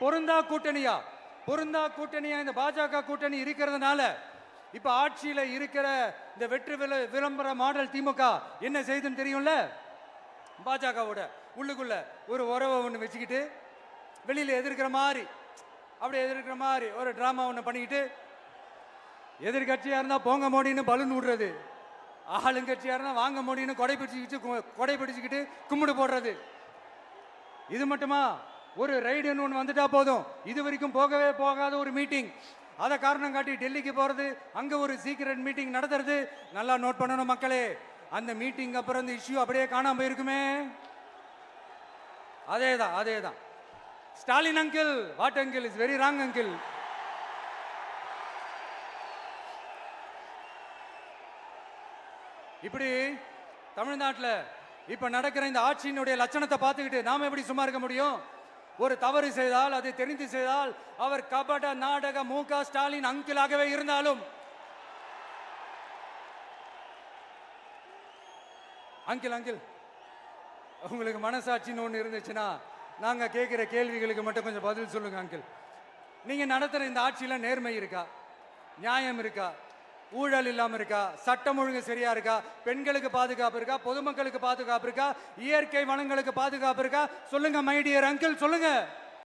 பொருந்தா கூட்டணியா? பொருந்தா கூட்டணியா? இந்த பாஜக கூட்டணி இருக்கிறதுனால இப்ப ஆட்சியில இருக்கிற இந்த வெற்றி விள விளம்பர மாடல் திமுக என்ன செய்துன்னு தெரியும்ல? பாஜகவோட உள்ளுக்குள்ள ஒரு உறவை ஒன்று வச்சுக்கிட்டு வெளியில எதிர்க்கிற மாதிரி அப்படி எதிர்க்கிற மாதிரி ஒரு ட்ராமா ஒன்று பண்ணிக்கிட்டு எதிர்கட்சியா இருந்தா போங்க மோடின்னு பலூன் விடுறது ஆளுங்கட்சியா இருந்தா வாங்க மோடின்னு கொடை பிடிச்சிக்கிட்டு கொடை பிடிச்சிக்கிட்டு கும்பிடு போடுறது. இது மட்டுமா? ஒரு ரைடுன்னு ஒன்று வந்துட்டா போதும். இது வரைக்கும் போகவே போகாத ஒரு மீட்டிங் அதை காரணம் காட்டி டெல்லிக்கு போகிறது அங்கே ஒரு சீக்கிரட் மீட்டிங் நடத்துறது நல்லா நோட் பண்ணணும் மக்களே. அந்த மீட்டிங் அப்புறம் இந்த இஷ்யூ அப்படியே காணாமல் போயிருக்குமே. அதே தான் அதே தான் Stalin uncle what uncle is very wrong uncle இப்படி தமிழ்நாட்டில் இப்போ நடக்கிற இந்த ஆட்சியினுடைய லட்சணத்தை பார்த்துக்கிட்டு நாம் எப்படி சும்மா இருக்க முடியும்? ஒரு தவறு செய்தால் அதை தெரிந்து செய்தால் அவர் கபட நாடக மு க ஸ்டாலின் அங்கிளாகவே இருந்தாலும் அங்கிள் அங்கிள் உங்களுக்கு மனசாட்சின்னு ஒன்று இருந்துச்சுன்னா நாங்கள் கேட்குற கேள்விகளுக்கு மட்டும் கொஞ்சம் பதில் சொல்லுங்க அங்கிள். நீங்கள் நடத்துகிற இந்த ஆட்சியில் நேர்மை இருக்கா? நியாயம் இருக்கா? ஊழல் இல்லாம இருக்கா? சட்டம் ஒழுங்கு சரியா இருக்கா? பெண்களுக்கு பாதுகாப்பு இருக்கா? பொதுமக்களுக்கு பாதுகாப்பு இருக்கா? இயற்கை வளங்களுக்கு பாதுகாப்பு இருக்கா? சொல்லுங்க மைடியர் அங்கிள் சொல்லுங்க.